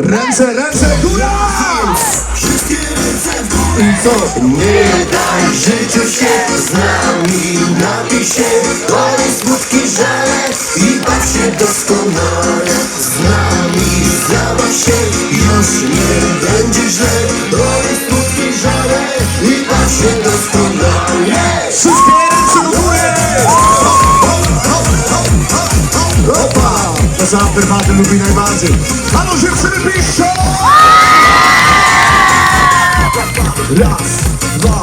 Ręce, ręce, góra! Wszystkie ręce w I co? Nie daj życiu się z nami Napij się, olej smutki żale I baw się doskonale Z nami zabaw się Już nie będzie źle Olej smutki żale I baw się doskonale sam prywatny lubi najbardziej. A no dziewczyny piszą! Raz, dwa,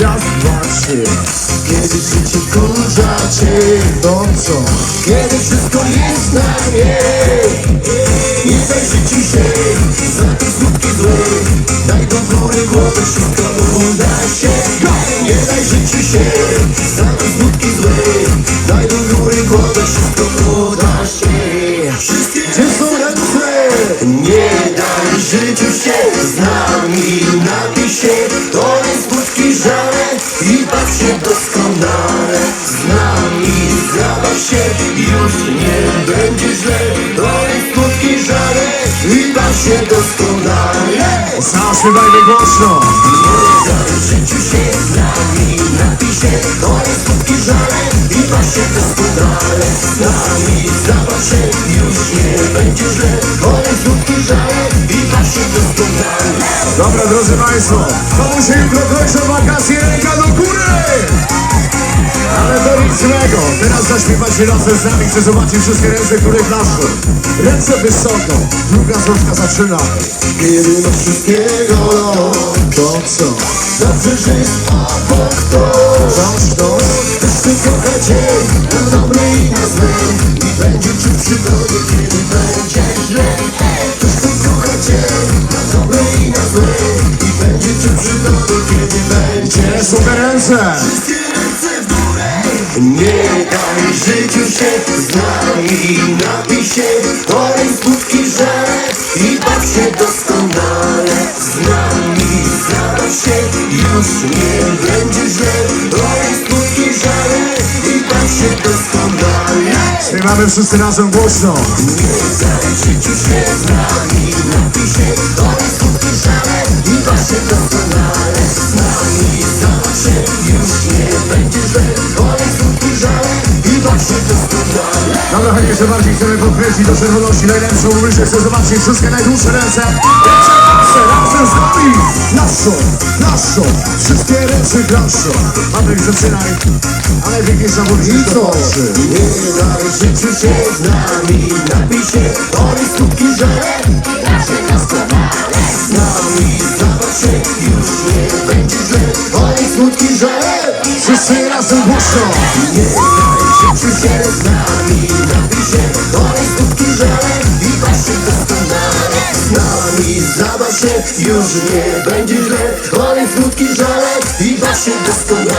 raz, dwa, trzy. Kiedy życie kurza cię To co? Kiedy wszystko jest na nie smutki żale I baw się doskonale. Z nami zabaw się Już nie będzie źle. To jest smutki żale I baw się doskonale. Zaśpiewajmy głośno! Nie życiu się z nami Napij się, to jest smutki żale I baw się doskonale. Z będzie źle To jest smutki żale I baw się doskonale Dobra, drodzy Państwo, komu się jutro kończą wakacje, ręka do góry! Ale to nic złego, teraz zaśpiewacie razem z nami, chcę zobaczyć wszystkie ręce, które klaszczą. Ręce wysoko, druga złączka zaczyna. Kiedy masz wszystkiego To co? Dobrze, że jest obok to Ktoś, to? Ty kocha Na dobre i na złe I będzie ci przygody Kiedy będzie źle ty kocha cię Na dobre i na złe I będzie ci przygody Kiedy będzie ręce? Wszystkie ręce w górę Nie daj życiu się z nami Napij się, smutki żale I baw się doskonale Z nami zabaw się Już nie będzie źle Śpiewamy wszyscy razem głośno. Nie się z nami chętnie jeszcze bardziej chcemy podkreślić do czerwoności najlepszą uliczę. Chcę zobaczyć wszystkie najdłuższe ręce. Ręce, razem z nami. Naszą, naszą, wszystkie ręce klaszczą. Patryk, zaczynaj. Ale wielkie zawodnicy to oczy. Nie daj życiu się z nami Napij się, olej smutki żale I baw się doskonale Z nami zabaw się Już nie będzie źle Olej smutki żale Wszyscy razem głośno. Nie daj życiu się z nami Już nie będzie źle Olej smutki żale I baw się doskonale!